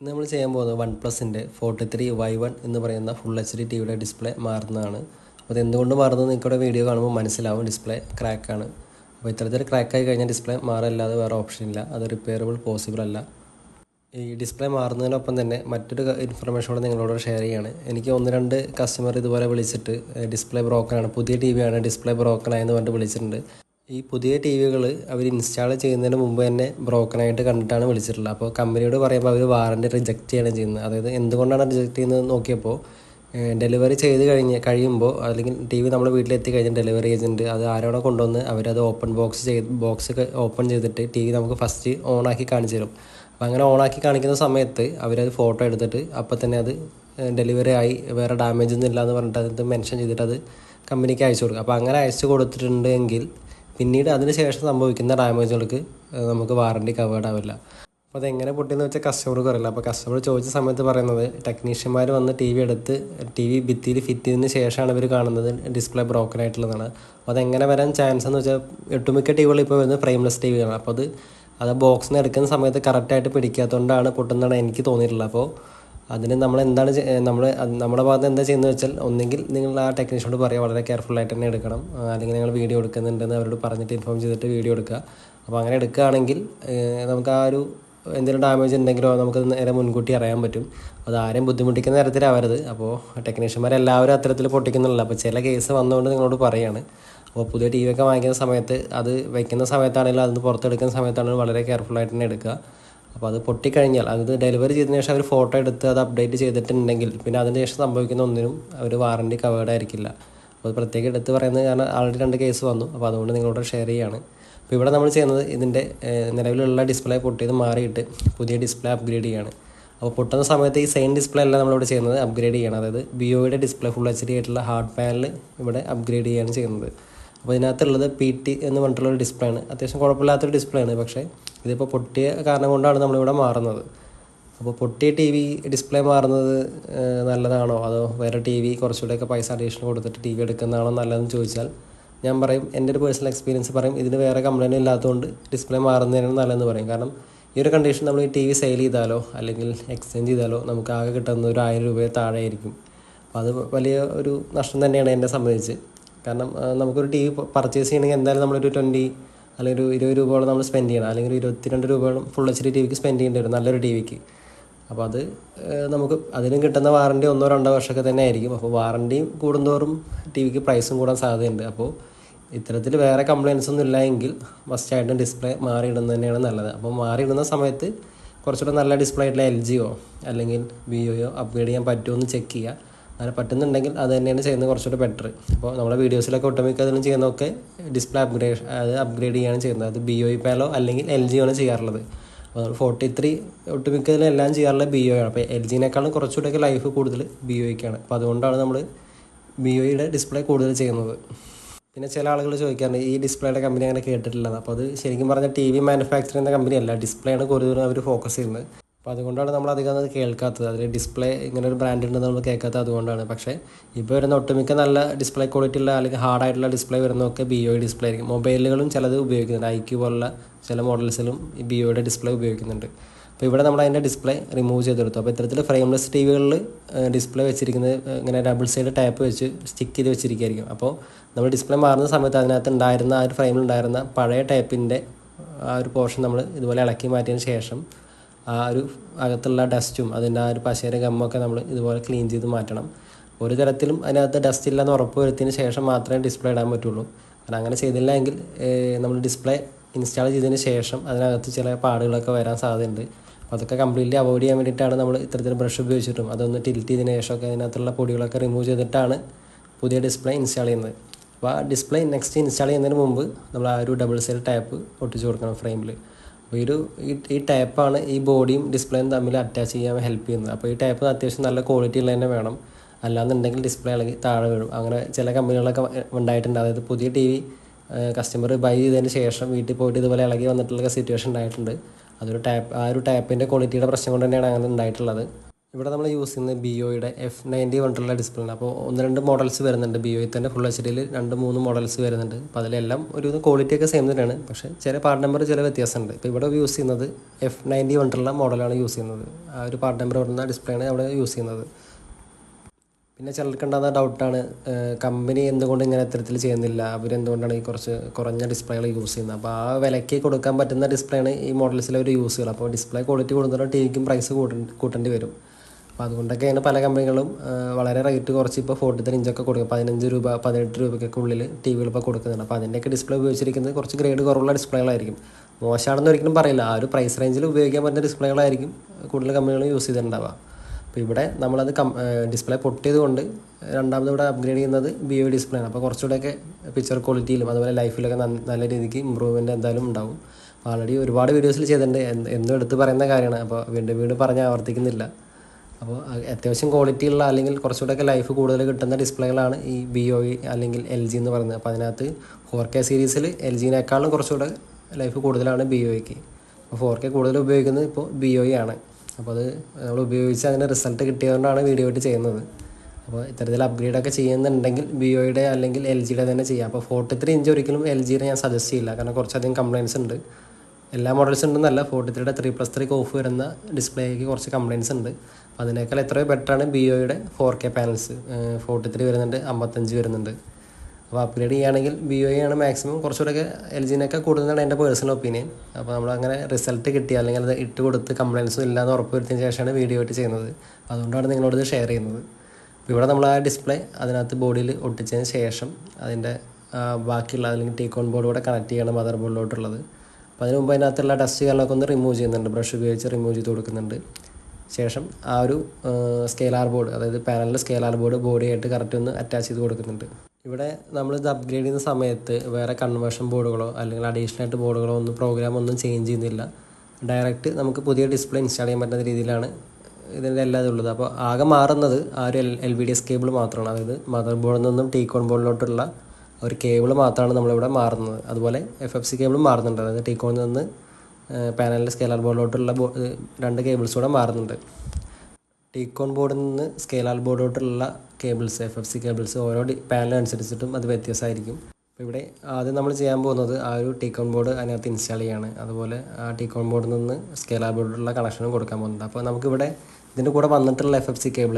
ഇന്ന് നമ്മൾ ചെയ്യാൻ പോകുന്നത് വൺ പ്ലസിന്റെ ഫോർട്ടി ത്രീ വൈ വൺ എന്ന് പറയുന്ന ഫുൾ എച്ച് ഡി ടി വിയുടെ ഡിസ്പ്ലേ മാറുന്നതാണ്. അപ്പോൾ അത് എന്തുകൊണ്ട് മാറുന്നത് നിങ്ങൾക്കിവിടെ വീഡിയോ കാണുമ്പോൾ മനസ്സിലാവും. ഡിസ്പ്ലേ ക്രാക്കാണ് അപ്പോൾ ഇത്തരത്തിൽ ക്രാക്കായി കഴിഞ്ഞാൽ ഡിസ്പ്ലേ മാറല്ലാതെ വേറെ ഓപ്ഷൻ ഇല്ല. അത് റിപ്പയറബിൾ പോസിബിൾ അല്ല. ഈ ഡിസ്പ്ലേ മാറുന്നതിനൊപ്പം തന്നെ മറ്റൊരു ഇൻഫർമേഷൻ കൂടെ നിങ്ങളോട് ഷെയർ ചെയ്യാണ്. എനിക്ക് ഒന്ന് രണ്ട് കസ്റ്റമർ ഇതുപോലെ വിളിച്ചിട്ട് ഡിസ്പ്ലേ ബ്രോക്കൺ ആണ്. പുതിയ ടി വിയാണ് ഡിസ്പ്ലേ ബ്രോക്കൺ ആയെന്ന് പറഞ്ഞിട്ട് വിളിച്ചിട്ടുണ്ട്. ഈ പുതിയ ടി വികൾ അവർ ഇൻസ്റ്റാൾ ചെയ്യുന്നതിന് മുമ്പ് തന്നെ ബ്രോക്കൺ ആയിട്ട് കണ്ടിട്ടാണ് വിളിച്ചിട്ടുള്ളത്. അപ്പോൾ കമ്പനിയോട് പറയുമ്പോൾ അവർ വാറണ്ടി റിജക്റ്റ് ചെയ്യണം ചെയ്യുന്നത്. അതായത് എന്തുകൊണ്ടാണ് റിജക്റ്റ് ചെയ്യുന്നത് നോക്കിയപ്പോൾ ഡെലിവറി ചെയ്ത് കഴിഞ്ഞ് കഴിയുമ്പോൾ അല്ലെങ്കിൽ ടി വി നമ്മുടെ വീട്ടിലെത്തി കഴിഞ്ഞ ഡെലിവറി ഏജന്റ് അത് ആരോടെ കൊണ്ടുവന്ന് അവരത് ഓപ്പൺ ബോക്സ് ചെയ്ത് ബോക്സ് ഓപ്പൺ ചെയ്തിട്ട് ടി വി നമുക്ക് ഫസ്റ്റ് ഓണാക്കി കാണിച്ചു തരും. അപ്പോൾ അങ്ങനെ ഓണാക്കി കാണിക്കുന്ന സമയത്ത് അവരത് ഫോട്ടോ എടുത്തിട്ട് അപ്പോൾ തന്നെ അത് ഡെലിവറി ആയി വേറെ ഡാമേജ് ഒന്നും ഇല്ല എന്ന് പറഞ്ഞിട്ട് അത് മെൻഷൻ ചെയ്തിട്ട് അത് കമ്പനിക്ക് അയച്ചു കൊടുക്കും. അപ്പോൾ അങ്ങനെ അയച്ചു കൊടുത്തിട്ടുണ്ടെങ്കിൽ പിന്നീട് അതിന് ശേഷം സംഭവിക്കുന്ന ഡാമേജുകൾക്ക് നമുക്ക് വാറണ്ടി കവേർഡ് ആവില്ല. അപ്പോൾ അതെങ്ങനെ പൊട്ടിയെന്ന് വെച്ചാൽ കസ്റ്റമർ അറിയില്ല അപ്പോൾ കസ്റ്റമർ ചോദിച്ച സമയത്ത് പറയുന്നത് ടെക്നീഷ്യന്മാർ വന്ന് ടി വി എടുത്ത് ടി വി ഭിത്തിയിൽ ഫിറ്റ് ചെയ്തതിന് ശേഷമാണ് ഇവർ കാണുന്നത് ഡിസ്പ്ലേ ബ്രോക്കൺ ആയിട്ടുള്ളതാണ്. അപ്പോൾ അതെങ്ങനെ വരാൻ ചാൻസ് എന്ന് വെച്ചാൽ ഒട്ടുമിക്ക ടി വികൾ ഇപ്പോൾ വരുന്നത് ഫ്രെയിംലെസ് ടി വികളാണ് അപ്പോൾ അത് അത് ബോക്സിൽ നിന്ന് എടുക്കുന്ന സമയത്ത് കറക്റ്റായിട്ട് പിടിക്കാത്തതുകൊണ്ടാണ് പൊട്ടുന്നതാണ് എനിക്ക് തോന്നിയിട്ടുള്ളത്. അപ്പോൾ അതിന് നമ്മൾ എന്താണ് നമ്മൾ നമ്മുടെ ഭാഗത്ത് എന്താ ചെയ്യുന്നത് വെച്ചാൽ ഒന്നെങ്കിൽ നിങ്ങൾ ആ ടെക്നീഷ്യനോട് പറയുക വളരെ കെയർഫുൾ ആയിട്ട് തന്നെ എടുക്കണം. അല്ലെങ്കിൽ നിങ്ങൾ വീഡിയോ എടുക്കുന്നുണ്ടെന്ന് അവരോട് പറഞ്ഞിട്ട് ഇൻഫോം ചെയ്തിട്ട് വീഡിയോ എടുക്കുക. അപ്പോൾ അങ്ങനെ എടുക്കുകയാണെങ്കിൽ നമുക്ക് ആ ഒരു എന്തെങ്കിലും ഡാമേജ് ഉണ്ടെങ്കിലോ നമുക്ക് നേരെ മുൻകൂട്ടി അറിയാൻ പറ്റും. അത് ആരെയും ബുദ്ധിമുട്ടിക്കുന്ന തരത്തിലാവരുത്. അപ്പോൾ ടെക്നീഷ്യന്മാരെല്ലാവരും അത്തരത്തിൽ പൊട്ടിക്കുന്നില്ല അപ്പോൾ ചില കേസ് വന്നുകൊണ്ട് നിങ്ങളോട് പറയുകയാണ് അപ്പോൾ പുതിയ ടി വി ഒക്കെ വാങ്ങിക്കുന്ന സമയത്ത് അത് വയ്ക്കുന്ന സമയത്താണെങ്കിലും അതിന് പുറത്തെടുക്കുന്ന സമയത്താണെങ്കിലും വളരെ കെയർഫുള്ളായിട്ട് തന്നെ എടുക്കുക. അപ്പോൾ അത് പൊട്ടിക്കഴിഞ്ഞാൽ അത് ഡെലിവറി ചെയ്തതിന് ശേഷം അവർ ഫോട്ടോ എടുത്ത് അത് അപ്ഡേറ്റ് ചെയ്തിട്ടുണ്ടെങ്കിൽ പിന്നെ അതിന് ശേഷം സംഭവിക്കുന്ന ഒന്നിനും അവർ വാറണ്ടി കവേർഡ് ആയിരിക്കില്ല. അപ്പോൾ പ്രത്യേകം എടുത്ത് പറയുന്നത് കാരണം ആൾറെഡി രണ്ട് കേസ് വന്നു. അപ്പോൾ അതുകൊണ്ട് നിങ്ങളോട് ഷെയർ ചെയ്യുകയാണ് അപ്പോൾ ഇവിടെ നമ്മൾ ചെയ്യുന്നത് ഇതിന്റെ നിലവിലുള്ള ഡിസ്പ്ലേ പൊട്ടിയത് മാറിയിട്ട് പുതിയ ഡിസ്പ്ലേ അപ്ഗ്രേഡ് ചെയ്യുകയാണ് അപ്പോൾ പൊട്ടുന്ന സമയത്ത് ഈ സെയിം ഡിസ്പ്ലേ അല്ല നമ്മളിവിടെ ചെയ്യുന്നത് അപ്ഗ്രേഡ് ചെയ്യണം. അതായത് ബി ഒയുടെ ഡിസ്പ്ലേ ഫുൾ എച്ച് ഡി ആയിട്ടുള്ള ഹാർഡ് പാനൽ ഇവിടെ അപ്ഗ്രേഡ് ചെയ്യുകയാണ് ചെയ്യുന്നത്. അപ്പോൾ ഇതിനകത്തുള്ളത് പി ടി എന്ന് പറഞ്ഞിട്ടുള്ളൊരു ഡിസ്പ്ലേ ആണ്. അത്യാവശ്യം കുഴപ്പമില്ലാത്തൊരു ഡിസ്പ്ലേ ആണ്. പക്ഷേ ഇതിപ്പോൾ പൊട്ടിയ കാരണം കൊണ്ടാണ് നമ്മളിവിടെ മാറുന്നത്. അപ്പോൾ പൊട്ടിയ ടി വി ഡിസ്പ്ലേ മാറുന്നത് നല്ലതാണോ? അതോ വേറെ ടി വി കുറച്ചുകൂടെയൊക്കെ പൈസ അഡീഷണൽ കൊടുത്തിട്ട് ടി വി എടുക്കുന്നതാണോ നല്ലതെന്ന് ചോദിച്ചാൽ ഞാൻ പറയും എന്റെ ഒരു പേഴ്സണൽ എക്സ്പീരിയൻസ് പറയും ഇതിന് വേറെ കംപ്ലൈന്റ് ഇല്ലാത്തതുകൊണ്ട് ഡിസ്പ്ലേ മാറുന്നതിനാണ് നല്ലതെന്ന് പറയും. കാരണം ഈ ഒരു കണ്ടീഷൻ നമ്മൾ ഈ ടി വി സെയിൽ ചെയ്താലോ അല്ലെങ്കിൽ എക്സ്ചേഞ്ച് ചെയ്താലോ നമുക്ക് ആകെ കിട്ടുന്ന ഒരു ആയിരം രൂപയെ താഴെ ആയിരിക്കും അപ്പോൾ അത് വലിയ ഒരു നഷ്ടം തന്നെയാണ് എന്നെ സംബന്ധിച്ച്. കാരണം നമുക്കൊരു ടി വി പർച്ചേസ് ചെയ്യണമെങ്കിൽ എന്തായാലും നമ്മളൊരു ട്വന്റി അല്ലെങ്കിൽ ഒരു ഇരുപത് രൂപയോളം നമ്മൾ സ്പെൻഡ് ചെയ്യണം. അല്ലെങ്കിൽ ഒരു ഇരുപത്തിരണ്ട് രൂപയോളം ഫുൾ എച്ച് ഡി ടി വിക്ക് സ്പെൻഡ് ചെയ്യേണ്ടി വരും നല്ലൊരു ടി വിക്ക് അപ്പോൾ അത് നമുക്ക് അതിനും കിട്ടുന്ന വാറണ്ടി ഒന്നോ രണ്ടോ വർഷമൊക്കെ തന്നെ ആയിരിക്കും. അപ്പോൾ വാറണ്ടിയും കൂടുന്തോറും ടി വിക്ക് പ്രൈസും കൂടാൻ സാധ്യതയുണ്ട്. അപ്പോൾ ഇത്തരത്തിൽ വേറെ കംപ്ലയിൻസ് ഒന്നും ഇല്ല എങ്കിൽ മസ്റ്റായിട്ടും ഡിസ്പ്ലേ മാറിയിടുന്നത് തന്നെയാണ് നല്ലത്. അപ്പോൾ മാറിയിടുന്ന സമയത്ത് കുറച്ചുകൂടെ നല്ല ഡിസ്പ്ലേ ആയിട്ടുള്ള എൽ ജിയോ അല്ലെങ്കിൽ വിയോയോ അപ്ഗ്രേഡ് ചെയ്യാൻ പറ്റുമോ എന്ന് ചെക്ക് ചെയ്യുക. അങ്ങനെ പറ്റുന്നുണ്ടെങ്കിൽ അത് തന്നെയാണ് ചെയ്യുന്നത് കുറച്ചുകൂടെ ബെറ്റർ അപ്പോൾ നമ്മുടെ വീഡിയോസിലൊക്കെ ഒട്ടുമിക്ക അതിലും ചെയ്യുന്നതൊക്കെ ഡിസ്പ്ലേ അപ്ഗ്രേഡ് അത് അപ്ഗ്രേഡ് ചെയ്യുകയാണ് ചെയ്യുന്നത്. അത് ബി ഒ പാലോ അല്ലെങ്കിൽ എൽ ജിയോ ആണ് ചെയ്യാറുള്ളത്. അപ്പോൾ നമ്മൾ ഫോർട്ടി ത്രീ ഒട്ടുമിക്കതിലും എല്ലാം ചെയ്യാറുള്ളത് ബി ഒ ആണ്. അപ്പോൾ എൽ ജിനേക്കാളും കുറച്ചുകൂടെയൊക്കെ ലൈഫ് കൂടുതൽ ബി ഒയ്ക്കാണ് അപ്പോൾ അതുകൊണ്ടാണ് നമ്മൾ ബി ഒയുടെ ഡിസ്പ്ലേ കൂടുതൽ ചെയ്യുന്നത്. പിന്നെ ചില ആളുകൾ ചോദിക്കാറുണ്ട് ഈ ഡിസ്പ്ലേയുടെ കമ്പനി അങ്ങനെ കേട്ടിട്ടില്ലെന്ന്? അപ്പോൾ അത് ശരിക്കും പറഞ്ഞാൽ ടി വി മാനുഫാക്ചർ ചെയ്യുന്ന കമ്പനി അല്ല. ഡിസ്പ്ലേ ആണ് കൂടുതലും അവർ ഫോക്കസ് ചെയ്യുന്നത്. അപ്പോൾ അതുകൊണ്ടാണ് നമ്മൾ അധികം അത് കേൾക്കാത്തത്. അതിൽ ഡിസ്പ്ലേ ഇങ്ങനെ ഒരു ബ്രാൻഡ് ഉണ്ടെന്ന് നമ്മൾ കേൾക്കാത്തത് അതുകൊണ്ടാണ്. പക്ഷേ ഇപ്പോൾ വരുന്ന ഒട്ടുമിക്ക നല്ല ഡിസ്പ്ലേ ക്വാളിറ്റി ഉള്ള അല്ലെങ്കിൽ ഹാർഡായിട്ടുള്ള ഡിസ്പ്ലേ വരുന്നതൊക്കെ ബി ഒ ഡിസ്പ്ലേ ആയിരിക്കും. മൊബൈലുകളും ചിലത് ഉപയോഗിക്കുന്നുണ്ട്. ഐ ക്യൂ പോലുള്ള ചില മോഡൽസിലും ഈ ബി ഒയുടെ ഡിസ്പ്ലേ ഉപയോഗിക്കുന്നുണ്ട്. അപ്പോൾ ഇവിടെ നമ്മൾ അതിന്റെ ഡിസ്പ്ലേ റിമൂവ് ചെയ്തെടുത്തു. അപ്പോൾ ഇത്തരത്തിൽ ഫ്രെയിംലെസ് ടി വികളിൽ ഡിസ്പ്ലേ വെച്ചിരിക്കുന്നത് ഇങ്ങനെ ഡബിൾ സൈഡ് ടാപ്പ് വെച്ച് സ്റ്റിക്ക് ചെയ്ത് വെച്ചിരിക്കുകയായിരിക്കും അപ്പോൾ നമ്മൾ ഡിസ്പ്ലേ മാറുന്ന സമയത്ത് അതിനകത്ത് ഉണ്ടായിരുന്ന ആ ഒരു ഫ്രെയിമിൽ ഉണ്ടായിരുന്ന പഴയ ടൈപ്പിന്റെ ആ ഒരു പോർഷൻ നമ്മൾ ഇതുപോലെ ഇളക്കി മാറ്റിയതിന് ശേഷം ആ ഒരു അകത്തുള്ള ഡസ്റ്റും അതിന്റെ ആ ഒരു പശയുടെ ഗമ്മൊക്കെ നമ്മൾ ഇതുപോലെ ക്ലീൻ ചെയ്ത് മാറ്റണം. ഒരു തരത്തിലും അതിനകത്ത് ഡസ്റ്റ് ഇല്ലെന്ന് ഉറപ്പ് വരുത്തിയതിന് ശേഷം മാത്രമേ ഡിസ്പ്ലേ ഇടാൻ പറ്റുള്ളൂ. കാരണം അങ്ങനെ ചെയ്തില്ല എങ്കിൽ നമ്മൾ ഡിസ്പ്ലേ ഇൻസ്റ്റാൾ ചെയ്തതിന് ശേഷം അതിനകത്ത് ചില പാടുകളൊക്കെ വരാൻ സാധ്യതയുണ്ട്. അപ്പോൾ അതൊക്കെ കംപ്ലീറ്റ്ലി അവോയ്ഡ് ചെയ്യാൻ വേണ്ടിയിട്ടാണ് നമ്മൾ ഇത്തരത്തിൽ ബ്രഷ് ഉപയോഗിച്ചിട്ടും. അതൊന്ന് ടിൽറ്റ് ചെയ്തതിന് ശേഷമൊക്കെ അതിനകത്തുള്ള പൊടികളൊക്കെ റിമൂവ് ചെയ്തിട്ടാണ് പുതിയ ഡിസ്പ്ലേ ഇൻസ്റ്റാൾ ചെയ്യുന്നത്. അപ്പോൾ ആ ഡിസ്പ്ലേ നെക്സ്റ്റ് ഇൻസ്റ്റാൾ ചെയ്യുന്നതിന് മുമ്പ് നമ്മൾ ആ ഒരു ഡബിൾ സെൽ ടാപ്പ് ഒട്ടിച്ച് കൊടുക്കണം ഫ്രെയിമിൽ അപ്പോൾ ഈ ഒരു ഈ ടാപ്പാണ് ഈ ബോഡിയും ഡിസ്പ്ലേയും തമ്മിൽ അറ്റാച്ച് ചെയ്യാൻ ഹെൽപ്പ് ചെയ്യുന്നത്. അപ്പോൾ ഈ ടാപ്പ് അത്യാവശ്യം നല്ല ക്വാളിറ്റി ഉള്ള തന്നെ വേണം. അല്ലാന്നുണ്ടെങ്കിൽ ഡിസ്പ്ലേ ഇളകി താഴെ വീഴും അങ്ങനെ ചില കമ്പനികളൊക്കെ ഉണ്ടായിട്ടുണ്ട്. അതായത് പുതിയ ടി വി കസ്റ്റമർ ബൈ ചെയ്തതിന് ശേഷം വീട്ടിൽ പോയിട്ട് ഇതുപോലെ ഇളകി വന്നിട്ടുള്ള സിറ്റുവേഷൻ ഉണ്ടായിട്ടുണ്ട്. അതൊരു ടാപ്പ് ആ ഒരു ടാപ്പിന്റെ ക്വാളിറ്റിയുടെ പ്രശ്നം കൊണ്ട് തന്നെയാണ് അങ്ങനെ ഉണ്ടായിട്ടുള്ളത്. ഇവിടെ നമ്മൾ യൂസ് ചെയ്യുന്നത് ബിഒയുടെ എഫ് നയന്റി ഡിസ്പ്ലേ ആണ് അപ്പോൾ ഒന്ന് രണ്ട് മോഡൽസ് വരുന്നുണ്ട് ബി ഒയിൽ തന്നെ. ഫുൾ എച്ച് ഡിയിൽ രണ്ട് മൂന്ന് മോഡൽസ് വരുന്നുണ്ട്. അപ്പോൾ അതിലെല്ലാം ഒരു ക്വാളിറ്റി ഒക്കെ സെയിം തന്നെയാണ്. പക്ഷേ ചില പാർട്ട് നമ്പർ ചില വ്യത്യാസമുണ്ട്. ഇപ്പോൾ ഇവിടെ യൂസ് ചെയ്യുന്നത് എഫ് നയന്റി വണ്ടിലുള്ള മോഡലാണ് യൂസ് ചെയ്യുന്നത്. ആ ഒരു പാർട്ട് നമ്പർ വരുന്ന ഡിസ്പ്ലേ ആണ് അവിടെ യൂസ് ചെയ്യുന്നത്. പിന്നെ ചിലർക്ക് ഉണ്ടാകുന്ന ഡൗട്ടാണ് കമ്പനി എന്തുകൊണ്ട് ഇങ്ങനെ ഇത്തരത്തിൽ ചെയ്യുന്നില്ല? അവരെന്തുകൊണ്ടാണ് ഈ കുറച്ച് കുറഞ്ഞ ഡിസ്പ്ലേകൾ യൂസ് ചെയ്യുന്നത്? അപ്പോൾ ആ വിലയ്ക്ക് കൊടുക്കാൻ പറ്റുന്ന ഡിസ്പ്ലേ ആണ് ഈ മോഡൽസിൽ അവർ യൂസ് ചെയ്യുക അപ്പോൾ ഡിസ്പ്ലേ ക്വാളിറ്റി കൂടുന്നതോടെ ടി വിക്കും പ്രൈസ് കൂട്ടേണ്ടി വരും. അപ്പോൾ അതുകൊണ്ടൊക്കെയാണ് പല കമ്പനികളും വളരെ റേറ്റ് കുറച്ച് ഇപ്പോൾ ഫോർട്ടി ത്രീ ഇഞ്ചൊക്കെ കൊടുക്കും. പതിനഞ്ച് രൂപ പതിനെട്ട് രൂപയ്ക്കൊക്കെ ഉള്ളിൽ ടി വികൾ ഇപ്പോൾ കൊടുക്കുന്നുണ്ട്. അപ്പോൾ അതിന്റെയൊക്കെ ഡിസ്പ്ലേ ഉപയോഗിച്ചിരിക്കുന്നത് കുറച്ച് ഗ്രേഡ് കുറവുള്ള ഡിസ്പ്ലേകളായിരിക്കും മോശമാണെന്ന് ഒരിക്കലും പറയില്ല. ആ ഒരു പ്രൈസ് റേഞ്ചിൽ ഉപയോഗിക്കാൻ പറ്റുന്ന ഡിസ്പ്ലേകളായിരിക്കും കൂടുതൽ കമ്പനികൾ യൂസ് ചെയ്തിട്ടുണ്ടാവുക. അപ്പോൾ ഇവിടെ നമ്മളത് കം ഡിസ്പ്ലേ പൊട്ടിയത് കൊണ്ട് രണ്ടാമത് ഇവിടെ അപ്ഗ്രേഡ് ചെയ്യുന്നത് ബി ഒ ഡിസ്പ്ലേ ആണ്. അപ്പോൾ കുറച്ചുകൂടെയൊക്കെ പിക്ചർ ക്വാളിറ്റിയിലും അതുപോലെ ലൈഫിലൊക്കെ നല്ല രീതിക്ക് ഇമ്പ്രൂവ്മെന്റ് എന്തായാലും ഉണ്ടാവും. ആൾറെഡി ഒരുപാട് വീഡിയോസിൽ ചെയ്തിട്ടുണ്ട്. എന്തും എടുത്ത് പറയുന്ന കാര്യമാണ്. അപ്പോൾ വീണ്ടും വീണ്ടും പറഞ്ഞ് ആവർത്തിക്കുന്നില്ല. അപ്പോൾ അത്യാവശ്യം ക്വാളിറ്റി ഉള്ള അല്ലെങ്കിൽ കുറച്ചുകൂടെയൊക്കെ ലൈഫ് കൂടുതൽ കിട്ടുന്ന ഡിസ്പ്ലേകളാണ് ഈ ബി ഒ അല്ലെങ്കിൽ എൽ ജി എന്ന് പറയുന്നത്. അപ്പോൾ അതിനകത്ത് ഫോർ കെ സീരീസിൽ എൽ ജിനേക്കാളും കുറച്ചുകൂടെ ലൈഫ് കൂടുതലാണ് ബി ഒയ്ക്ക് അപ്പോൾ ഫോർ കെ കൂടുതൽ ഉപയോഗിക്കുന്നത് ഇപ്പോൾ ബി ഒ ആണ്. അപ്പോൾ അത് നമ്മൾ ഉപയോഗിച്ച് അതിന് റിസൾട്ട് കിട്ടിയതുകൊണ്ടാണ് വീഡിയോ ആയിട്ട് ചെയ്യുന്നത്. അപ്പോൾ ഇത്തരത്തിൽ അപ്ഗ്രേഡ് ഒക്കെ ചെയ്യുന്നുണ്ടെങ്കിൽ ബി ഒയുടെ അല്ലെങ്കിൽ എൽ ജിയുടെ തന്നെ ചെയ്യാം. അപ്പോൾ ഫോർട്ടി ത്രീ ഇഞ്ച് ഒരിക്കലും എൽ ജിയുടെ ഞാൻ സജസ്റ്റ് ചെയ്യില്ല. കാരണം കുറച്ചധികം കംപ്ലയിൻസ് ഉണ്ട്. എല്ലാ മോഡൽസ് ഉണ്ടെന്നല്ല ഫോർട്ടി ത്രീയുടെ ത്രീ പ്ലസ് ത്രീ ഓഫ് വരുന്ന ഡിസ്പ്ലേക്ക് കുറച്ച് കംപ്ലയിൻസ് ഉണ്ട്. അതിനേക്കാൾ എത്രയോ ബെറ്ററാണ് ബി ഒയുടെ four K panels forty three വരുന്നുണ്ട് അമ്പത്തഞ്ച് വരുന്നുണ്ട്. അപ്പോൾ അപ്ഗ്രേഡ് ചെയ്യുകയാണെങ്കിൽ ബി ഒ ആണ് മാക്സിമം കുറച്ചുകൂടെയൊക്കെ എൽ ജിനൊക്കെ കൂടുതലാണ് എന്റെ പേഴ്സണൽ ഒപ്പീനിയൻ അപ്പോൾ നമ്മൾ അങ്ങനെ റിസൾട്ട് കിട്ടിയ അല്ലെങ്കിൽ അത് ഇട്ട് കൊടുത്ത് കംപ്ലയിൻസും ഇല്ലാന്ന് ഉറപ്പ് വരുത്തിയതിന് ശേഷമാണ് വീഡിയോ ആയിട്ട് ചെയ്യുന്നത്. അതുകൊണ്ടാണ് നിങ്ങളോട് ഇത് ഷെയർ ചെയ്യുന്നത്. ഇവിടെ നമ്മൾ ആ ഡിസ്പ്ലേ അതിനകത്ത് ബോഡിയിൽ ഒട്ടിച്ചതിന് ശേഷം അതിന്റെ ബാക്കിയുള്ള അല്ലെങ്കിൽ ടീക്കോൺ ബോർഡ് കൂടെ കണക്ട് ചെയ്യണം മദർ ബോർഡിലോട്ടുള്ളത് അപ്പോൾ അതിന് മുമ്പ് അതിനകത്തുള്ള ഡസ്റ്റ് കാര്യങ്ങളൊക്കെ ഒന്ന് റിമൂവ് ചെയ്യുന്നുണ്ട്. ബ്രഷ് ഉപയോഗിച്ച് റിമൂവ് ചെയ്ത് കൊടുക്കുന്നുണ്ട്. ശേഷം ആ ഒരു സ്കെയിലാർ ബോർഡ് അതായത് പാനലിന്റെ സ്കെയിലാർ ബോർഡ് ബോഡിയായിട്ട് കറക്റ്റ് ഒന്ന് അറ്റാച്ച് ചെയ്ത് കൊടുക്കുന്നുണ്ട്. ഇവിടെ നമ്മൾ ഇത് അപ്ഗ്രേഡ് ചെയ്യുന്ന സമയത്ത് വേറെ കൺവേർഷൻ ബോർഡുകളോ അല്ലെങ്കിൽ അഡീഷണൽ ആയിട്ട് ബോർഡുകളോ ഒന്നും പ്രോഗ്രാം ഒന്നും ചേഞ്ച് ചെയ്യുന്നില്ല. ഡയറക്റ്റ് നമുക്ക് പുതിയ ഡിസ്പ്ലേ ഇൻസ്റ്റാൾ ചെയ്യാൻ പറ്റുന്ന രീതിയിലാണ് ഇതിന്റെ എല്ലാ ഇതുള്ളത് അപ്പോൾ ആകെ മാറുന്നത് ആ ഒരു L L B D S cable മാത്രമാണ്. അതായത് മദർ ബോർഡിൽ നിന്നും ടീകോൺ ബോർഡിലോട്ടുള്ള ഒരു കേബിൾ മാത്രമാണ് നമ്മളിവിടെ മാറുന്നത്. അതുപോലെ എഫ് എഫ് സി കേബിളും മാറുന്നുണ്ട്. അതായത് ടീകോണിൽ നിന്ന് പാനലിന്റെ സ്കെയിലർ ബോർഡിലോട്ടുള്ള രണ്ട് കേബിൾസ് കൂടെ മാറുന്നുണ്ട്. ടീക്കോൺ ബോർഡിൽ നിന്ന് scaler ബോർഡിലോട്ടുള്ള cables F F C cables ഓരോ പാനൽ അനുസരിച്ചിട്ടും അത് വ്യത്യാസമായിരിക്കും. അപ്പോൾ ഇവിടെ ആദ്യം നമ്മൾ ചെയ്യാൻ പോകുന്നത് ആ ഒരു ടീക്കോൺ ബോർഡ് അതിനകത്ത് ഇൻസ്റ്റാൾ ചെയ്യാണ്. അതുപോലെ ആ ടീക്കോൺ ബോർഡിൽ നിന്ന് സ്കെയിലർ ബോർഡിലുള്ള കണക്ഷനും കൊടുക്കാൻ പോകുന്നത് അപ്പോൾ നമുക്കിവിടെ ഇതിന്റെ കൂടെ വന്നിട്ടുള്ള F F C cable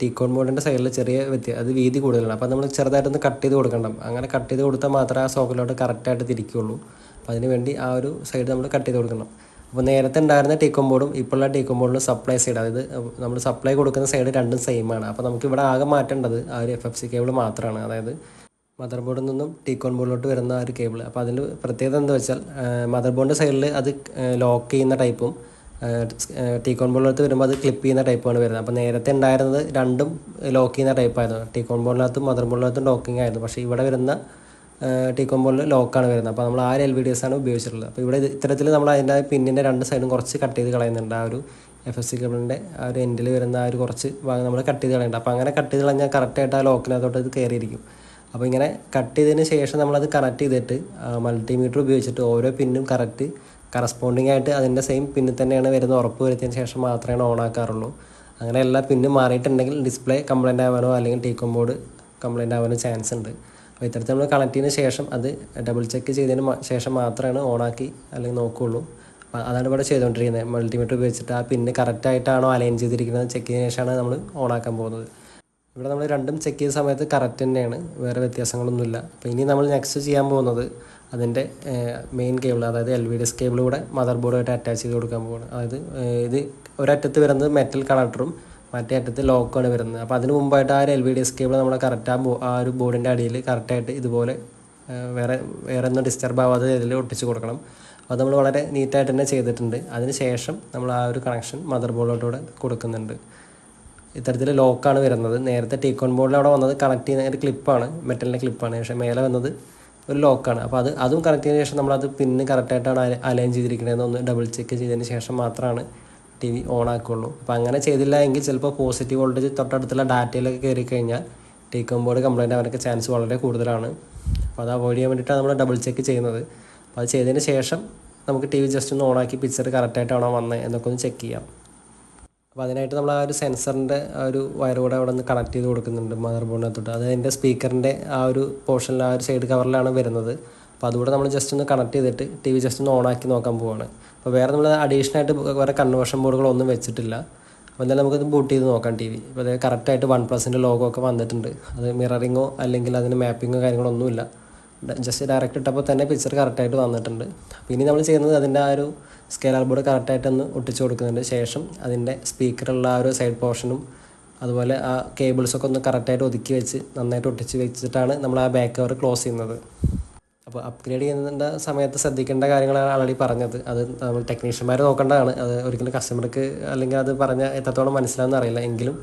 T con ബോർഡിന്റെ സൈഡിൽ ചെറിയ വ്യത്യാസം അത് വീതി കൂടുതലാണ്. അപ്പോൾ നമ്മൾ ചെറുതായിട്ടൊന്ന് കട്ട് ചെയ്ത് കൊടുക്കണം. അങ്ങനെ കട്ട് ചെയ്ത് കൊടുത്താൽ മാത്രമേ ആ സോക്കിലോട്ട് കറക്റ്റായിട്ട് തിരിക്കുകയുള്ളൂ അപ്പോൾ അതിന് വേണ്ടി ആ ഒരു സൈഡ് നമ്മൾ കട്ട് ചെയ്ത് കൊടുക്കണം. അപ്പോൾ നേരത്തെ ഉണ്ടായിരുന്ന ടീക്കോൺ ബോർഡും ഇപ്പോഴുള്ള ടീക്കോൺ ബോർഡിലും സപ്ലൈ സൈഡ് അതായത് നമ്മൾ സപ്ലൈ കൊടുക്കുന്ന സൈഡ് രണ്ടും സെയിം ആണ്. അപ്പോൾ നമുക്ക് ഇവിടെ ആകെ മാറ്റേണ്ടത് ആ ഒരു എഫ് എഫ് സി കേബിൾ മാത്രമാണ് അതായത് മദർ ബോർഡിൽ നിന്നും ടീക്കോൺ ബോർഡിലോട്ട് വരുന്ന ആ ഒരു കേബിൾ അപ്പോൾ അതിന്റെ പ്രത്യേകത എന്താ വെച്ചാൽ മദർ ബോർഡിന്റെ സൈഡിൽ അത് ലോക്ക് ചെയ്യുന്ന ടൈപ്പും ടീക്കോൺ ബോർഡിനകത്ത് വരുമ്പോൾ അത് ക്ലിപ്പ് ചെയ്യുന്ന ടൈപ്പാണ് വരുന്നത്. അപ്പോൾ നേരത്തെ ഉണ്ടായിരുന്നത് രണ്ടും ലോക്ക് ചെയ്യുന്ന ടൈപ്പായിരുന്നു ടീക്കോൺ ബോർഡിനകത്തും മദർ ബോർഡിനകത്തും ലോക്കിംഗ് ആയിരുന്നു. പക്ഷേ ഇവിടെ വരുന്ന ടീക്കോൺ ബോർഡിൽ ലോക്കാണ് വരുന്നത്. അപ്പോൾ നമ്മൾ ആ എൽ വി ഡി എസ് ആണ് ഉപയോഗിച്ചിട്ടുള്ളത്. അപ്പോൾ ഇവിടെ ഇത്തരത്തിൽ നമ്മൾ അതിന്റെ പിന്നിന്റെ രണ്ട് സൈഡും കുറച്ച് കട്ട് ചെയ്ത് കളയുന്നുണ്ട്. ആ ഒരു എഫ് എസ് സി കേബിളിന്റെ ആ ഒരു എൻഡിൽ വരുന്ന ആ ഒരു കുറച്ച് ഭാഗം നമ്മൾ കട്ട് ചെയ്ത് കളയുന്നുണ്ട്. അപ്പോൾ അങ്ങനെ കട്ട് ചെയ്ത് കളഞ്ഞാൽ കറക്റ്റായിട്ട് ആ ലോക്കിനകത്തോട്ട് ഇത് കയറിയിരിക്കും അപ്പോൾ ഇങ്ങനെ കട്ട് ചെയ്തതിന് ശേഷം നമ്മളത് കണക്ട് ചെയ്തിട്ട് മൾട്ടിമീറ്റർ ഉപയോഗിച്ചിട്ട് ഓരോ പിന്നും കറക്റ്റ് കറസ്പോണ്ടിങ് ആയിട്ട് അതിന്റെ സെയിം പിന്നിൽ തന്നെയാണ് വരുന്ന ഉറപ്പ് വരുത്തിയതിന് ശേഷം മാത്രമേ ഓൺ ആക്കാറുള്ളൂ. അങ്ങനെ എല്ലാ പിന്നും മാറിയിട്ടുണ്ടെങ്കിൽ ഡിസ്പ്ലേ കംപ്ലൈന്റ് ആവാനോ അല്ലെങ്കിൽ ടീക്കോം ബോർഡ് കംപ്ലൈന്റ് ആവാനോ ചാൻസ് ഉണ്ട്. അപ്പോൾ ഇത്തരത്തിൽ നമ്മൾ കണക്ട് ചെയ്തതിന് ശേഷം അത് ഡബിൾ ചെക്ക് ചെയ്തതിന് ശേഷം മാത്രമാണ് ഓണാക്കി അല്ലെങ്കിൽ നോക്കുകയുള്ളൂ അപ്പോൾ അതാണ് ഇവിടെ ചെയ്തുകൊണ്ടിരിക്കുന്നത് മൾട്ടിമീറ്റർ ഉപയോഗിച്ചിട്ട് ആ പിന്ന് കറക്റ്റായിട്ടാണോ അലൈൻ ചെയ്തിരിക്കുന്നത് ചെക്ക് ചെയ്തതിന് ശേഷമാണ് നമ്മൾ ഓണാക്കാൻ പോകുന്നത്. ഇവിടെ നമ്മൾ രണ്ടും ചെക്ക് ചെയ്ത സമയത്ത് കറക്റ്റ് തന്നെയാണ്. വേറെ വ്യത്യാസങ്ങളൊന്നുമില്ല. അപ്പോൾ ഇനി നമ്മൾ നെക്സ്റ്റ് ചെയ്യാൻ പോകുന്നത് അതിന്റെ മെയിൻ കേബിൾ അതായത് L V D S cable mother ബോർഡുമായിട്ട് attach ചെയ്ത് കൊടുക്കാൻ പോവുകയാണ് അതായത് ഇത് ഒരറ്റത്ത് വരുന്നത് മെറ്റൽ കണക്ടറും മറ്റേ അറ്റത്ത് ലോക്കാണ് വരുന്നത്. അപ്പോൾ അതിന് മുമ്പായിട്ട് ആ ഒരു L V D S cable നമ്മൾ കറക്റ്റ് ആ ആ ഒരു ബോർഡിന്റെ അടിയിൽ കറക്റ്റായിട്ട് ഇതുപോലെ വേറെ വേറെ ഒന്നും ഡിസ്റ്റർബ് ആവാതെ ഇതിൽ ഒട്ടിച്ച് കൊടുക്കണം. അത് നമ്മൾ വളരെ നീറ്റായിട്ട് തന്നെ ചെയ്തിട്ടുണ്ട്. അതിന് ശേഷം നമ്മൾ ആ ഒരു കണക്ഷൻ മദർ ബോർഡിലോട്ടൂടെ കൊടുക്കുന്നുണ്ട്. ഇത്തരത്തിൽ ലോക്കാണ് വരുന്നത്. നേരത്തെ ടീക്കോൺ ബോർഡിൽ അവിടെ വന്നത് കണക്ട് ചെയ്യുന്ന ഒരു ക്ലിപ്പാണ് മെറ്റലിന്റെ ക്ലിപ്പാണ് പക്ഷേ മേലെ വന്നത് ഒരു ലോക്കാണ് അപ്പോൾ അത് അതും കണക്ട് ചെയ്തതിന് ശേഷം നമ്മളത് പിന്ന് കറക്റ്റായിട്ടാണ് അലൈൻ ചെയ്തിരിക്കുന്നതെന്ന് ഒന്ന് ഡബിൾ ചെക്ക് ചെയ്തതിന് ശേഷം മാത്രമാണ് ടി വി ഓൺ ആക്കുകയുള്ളൂ അപ്പോൾ അങ്ങനെ ചെയ്തില്ല എങ്കിൽ ചിലപ്പോൾ പോസിറ്റീവ് വോൾട്ടേജ് തൊട്ടടുത്തുള്ള ഡാറ്റയിലൊക്കെ കയറി കഴിഞ്ഞാൽ ടീക്കം ബോർഡ് കംപ്ലൈന്റ് ആവാനൊക്കെ ചാൻസ് വളരെ കൂടുതലാണ്. അപ്പോൾ അത് അവോയ്ഡ് ചെയ്യാൻ വേണ്ടിയിട്ടാണ് നമ്മൾ ഡബിൾ ചെക്ക് ചെയ്യുന്നത്. അപ്പോൾ അത് ചെയ്തതിന് ശേഷം നമുക്ക് ടി വി ജസ്റ്റ് ഒന്ന് ഓണാക്കി പിക്ചർ കറക്റ്റായിട്ടാണോ വന്നത് എന്നൊക്കെ ഒന്ന് ചെക്ക് ചെയ്യാം. അപ്പോൾ അതിനായിട്ട് നമ്മൾ ആ ഒരു സെൻസറിന്റെ ആ ഒരു വയർ കൂടെ അവിടെ നിന്ന് കണക്ട് ചെയ്ത് കൊടുക്കുന്നുണ്ട് മദർ ബോർഡിനകത്തോട്ട് അത് അതിന്റെ സ്പീക്കറിന്റെ ആ ഒരു പോർഷനിൽ ആ ഒരു സൈഡ് കവറിലാണ് വരുന്നത്. അപ്പോൾ അതുകൂടെ നമ്മൾ ജസ്റ്റ് ഒന്ന് കണക്ട് ചെയ്തിട്ട് ടി വി ജസ്റ്റ് ഒന്ന് ഓണാക്കി നോക്കാൻ പോവാണ്. അപ്പോൾ വേറെ നമ്മൾ അഡീഷണൽ ആയിട്ട് വേറെ കൺവേർഷൻ ബോർഡുകളൊന്നും വെച്ചിട്ടില്ല. അപ്പോൾ എന്തായാലും നമുക്കത് ബൂട്ട് ചെയ്ത് നോക്കാം ടി വി അപ്പോൾ അത് കറക്റ്റായിട്ട് വൺ പ്ലസിന്റെ ലോഗോ ഒക്കെ വന്നിട്ടുണ്ട്. അത് മിററിങ്ങോ അല്ലെങ്കിൽ അതിന് മാപ്പിങ്ങോ കാര്യങ്ങളൊന്നുമില്ല ജസ്റ്റ് ഡയറക്റ്റ് ഇട്ടപ്പോൾ തന്നെ പിക്ചർ കറക്റ്റായിട്ട് വന്നിട്ടുണ്ട്. അപ്പോൾ ഇനി നമ്മൾ ചെയ്യുന്നത് അതിന്റെ ആ ഒരു സ്കെയിലർ ബോർഡ് കറക്റ്റായിട്ടൊന്ന് ഒട്ടിച്ചു കൊടുക്കുന്നുണ്ട് ശേഷം അതിന്റെ സ്പീക്കറുള്ള ആ ഒരു സൈഡ് പോർഷനും അതുപോലെ ആ കേബിൾസൊക്കെ ഒന്ന് കറക്റ്റായിട്ട് ഒതുക്കി വെച്ച് നന്നായിട്ട് ഒട്ടിച്ച് വെച്ചിട്ടാണ് നമ്മൾ ആ ബാക്ക് കവർ ക്ലോസ് ചെയ്യുന്നത്. അപ്പോൾ അപ്ഗ്രേഡ് ചെയ്യുന്ന സമയത്ത് ശ്രദ്ധിക്കേണ്ട കാര്യങ്ങളാണ് ആൾറെഡി പറഞ്ഞത്. അത് നമ്മൾ ടെക്നീഷ്യന്മാർ നോക്കേണ്ടതാണ്. അത് ഒരിക്കലും കസ്റ്റമർക്ക് അല്ലെങ്കിൽ അത് പറഞ്ഞ എത്രത്തോളം മനസ്സിലാവുന്ന അറിയില്ല. എങ്കിലും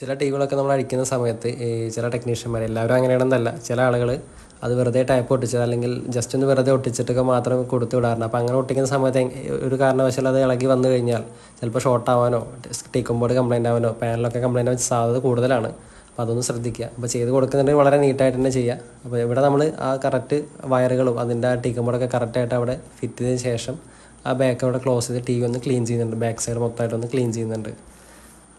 ചില ടീമുകളൊക്കെ നമ്മൾ അടിക്കുന്ന സമയത്ത് ചില ടെക്നീഷ്യന്മാർ എല്ലാവരും അങ്ങനെയാണെന്നല്ല. ചില ആളുകൾ അത് വെറുതെ ടൈപ്പ് ഒട്ടിച്ചത് അല്ലെങ്കിൽ ജസ്റ്റ് ഒന്ന് വെറുതെ ഒട്ടിച്ചിട്ടൊക്കെ മാത്രം കൊടുത്തു വിടാറുണ്ട്. അപ്പോൾ അങ്ങനെ ഒട്ടിക്കുന്ന സമയത്ത് ഒരു കാരണവശാൽ അത് ഇളകി വന്നു കഴിഞ്ഞാൽ ചിലപ്പോൾ ഷോർട്ട് ആവാനോ ടീക്കും ബോർഡ് കംപ്ലൈന്റ് ആവാനോ പാനലൊക്കെ കംപ്ലൈന്റ് ആവാൻ സാധ്യത കൂടുതലാണ്. അപ്പോൾ അതൊന്ന് ശ്രദ്ധിക്കുക. അപ്പോൾ ചെയ്ത് കൊടുക്കുന്നുണ്ടെങ്കിൽ വളരെ നീറ്റായിട്ട് തന്നെ ചെയ്യുക. അപ്പോൾ ഇവിടെ നമ്മൾ ആ കറക്റ്റ് വയറുകളും അതിന്റെ ആ ടീക്കും ബോർഡൊക്കെ കറക്റ്റായിട്ട് അവിടെ ഫിറ്റ് ചെയ്തതിന് ശേഷം ആ ബാക്ക് അവിടെ ക്ലോസ് ചെയ്ത് ടി വി ഒന്ന് ക്ലീൻ ചെയ്യുന്നുണ്ട്. ബാക്ക് സൈഡ് മൊത്തമായിട്ട് ഒന്ന് ക്ലീൻ ചെയ്യുന്നുണ്ട്.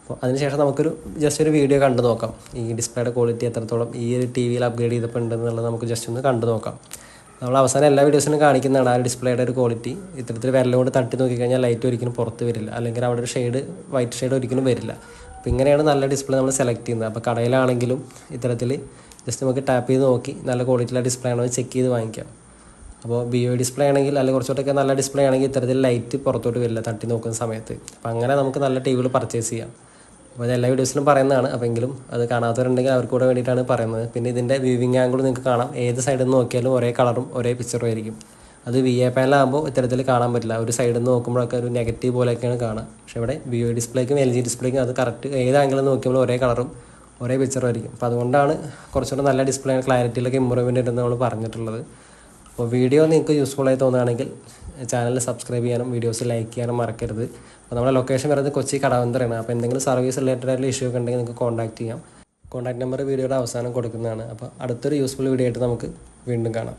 അപ്പോൾ അതിനുശേഷം നമുക്കൊരു ജസ്റ്റ് ഒരു വീഡിയോ കണ്ടു നോക്കാം. ഈ ഡിസ്പ്ലേയുടെ ക്വാളിറ്റി എത്രത്തോളം ഈ ഒരു ടി വിയിൽ അപ്ഗ്രേഡ് ചെയ്തപ്പോൾ ഉണ്ടെന്നുള്ളത് നമുക്ക് ജസ്റ്റ് ഒന്ന് കണ്ടു നോക്കാം. നമ്മൾ അവസാനം എല്ലാ വീഡിയോസിനും കാണിക്കുന്നതാണ് ആ ഡിസ്പ്ലേയുടെ ഒരു ക്വാളിറ്റി ഇത്തരത്തിൽ വിരലും കൊണ്ട് തട്ടി നോക്കിക്കഴിഞ്ഞാൽ ലൈറ്റ് ഒരിക്കലും പുറത്ത് വരില്ല. അല്ലെങ്കിൽ അവിടെ ഒരു ഷെയ്ഡ് വൈറ്റ് ഷെയ്ഡ് ഒരിക്കലും വരില്ല. അപ്പോൾ ഇങ്ങനെയാണ് നല്ല ഡിസ്പ്ലേ നമ്മൾ സെലക്ട് ചെയ്യുന്നത്. അപ്പോൾ കടയിലാണെങ്കിലും ഇത്തരത്തിൽ ജസ്റ്റ് നമുക്ക് ടാപ്പ് ചെയ്ത് നോക്കി നല്ല ക്വാളിറ്റിയുള്ള ഡിസ്പ്ലേ ആണോ ചെക്ക് ചെയ്ത് വാങ്ങിക്കാം. അപ്പോൾ ബി ഒ ഡിസ്പ്ലേ ആണെങ്കിൽ അല്ലെങ്കിൽ കുറച്ചുകൂടെയൊക്കെ നല്ല ഡിസ്പ്ലേ ആണെങ്കിൽ ഇത്തരത്തിൽ ലൈറ്റ് പുറത്തോട്ട് വരില്ല തട്ടി നോക്കുന്ന സമയത്ത്. അപ്പോൾ അങ്ങനെ നമുക്ക് നല്ല ടി വികൾ പർച്ചേസ് ചെയ്യാം. അപ്പോൾ അത് എല്ലാ വീഡിയോസിലും പറയുന്നതാണ്. അപ്പോൾ എങ്കിലും അത് കാണാത്തവരുണ്ടെങ്കിൽ അവർക്ക് കൂടെ വേണ്ടിയിട്ടാണ് പറയുന്നത്. പിന്നെ ഇതിന്റെ വ്യൂവിങ് ആംഗിൾ നിങ്ങൾക്ക് കാണാം. ഏത് സൈഡിൽ നിന്ന് നോക്കിയാലും ഒരേ കളറും ഒരേ പിക്ചറും ആയിരിക്കും. അത് വി എ പാനലാകുമ്പോൾ ഇത്തരത്തിൽ കാണാൻ പറ്റില്ല. ഒരു സൈഡിൽ നിന്ന് നോക്കുമ്പോഴൊക്കെ ഒരു നെഗറ്റീവ് പോലെയൊക്കെയാണ് കാണുക പക്ഷേ ഇവിടെ വി ഒ ഡിസ്പ്ലേക്കും എൽ ജി ഡിസ്പ്ലേക്കും അത് കറക്റ്റ് ഏത് ആംഗിളിൽ നോക്കിയാലും ഒരേ കളറും ഒരേ പിക്ചറും ആയിരിക്കും. അപ്പോൾ അതുകൊണ്ടാണ് കുറച്ചുകൂടെ നല്ല ഡിസ്പ്ലേ ക്ലാരിറ്റിയിലൊക്കെ ഇമ്പ്രൂവ്മെന്റ് ഉണ്ടെന്ന് നമ്മൾ പറഞ്ഞിട്ടുള്ളത്. അപ്പോൾ വീഡിയോ നിങ്ങൾക്ക് യൂസ്ഫുൾ ആയി തോന്നുകയാണെങ്കിൽ ചാനൽ സബ്സ്ക്രൈബ് ചെയ്യാനും വീഡിയോസ് ലൈക്ക് ചെയ്യാനും മറക്കരുത്. അപ്പോൾ നമ്മുടെ ലൊക്കേഷൻ വരുന്നത് കൊച്ചി കടവന്തറയാണ്. അപ്പോൾ എന്തെങ്കിലും സർവീസ് റിലേറ്റഡ് ആയിട്ടുള്ള ഇഷ്യൂ ഒക്കെ ഉണ്ടെങ്കിൽ നിങ്ങൾക്ക് കോൺടാക്ട് ചെയ്യാം. കോൺടാക്ട് നമ്പർ വീഡിയോയുടെ അവസാനം കൊടുക്കുന്നതാണ്. അപ്പോൾ അടുത്തൊരു യൂസ്ഫുൾ വീഡിയോ ആയിട്ട് നമുക്ക് വീണ്ടും കാണാം.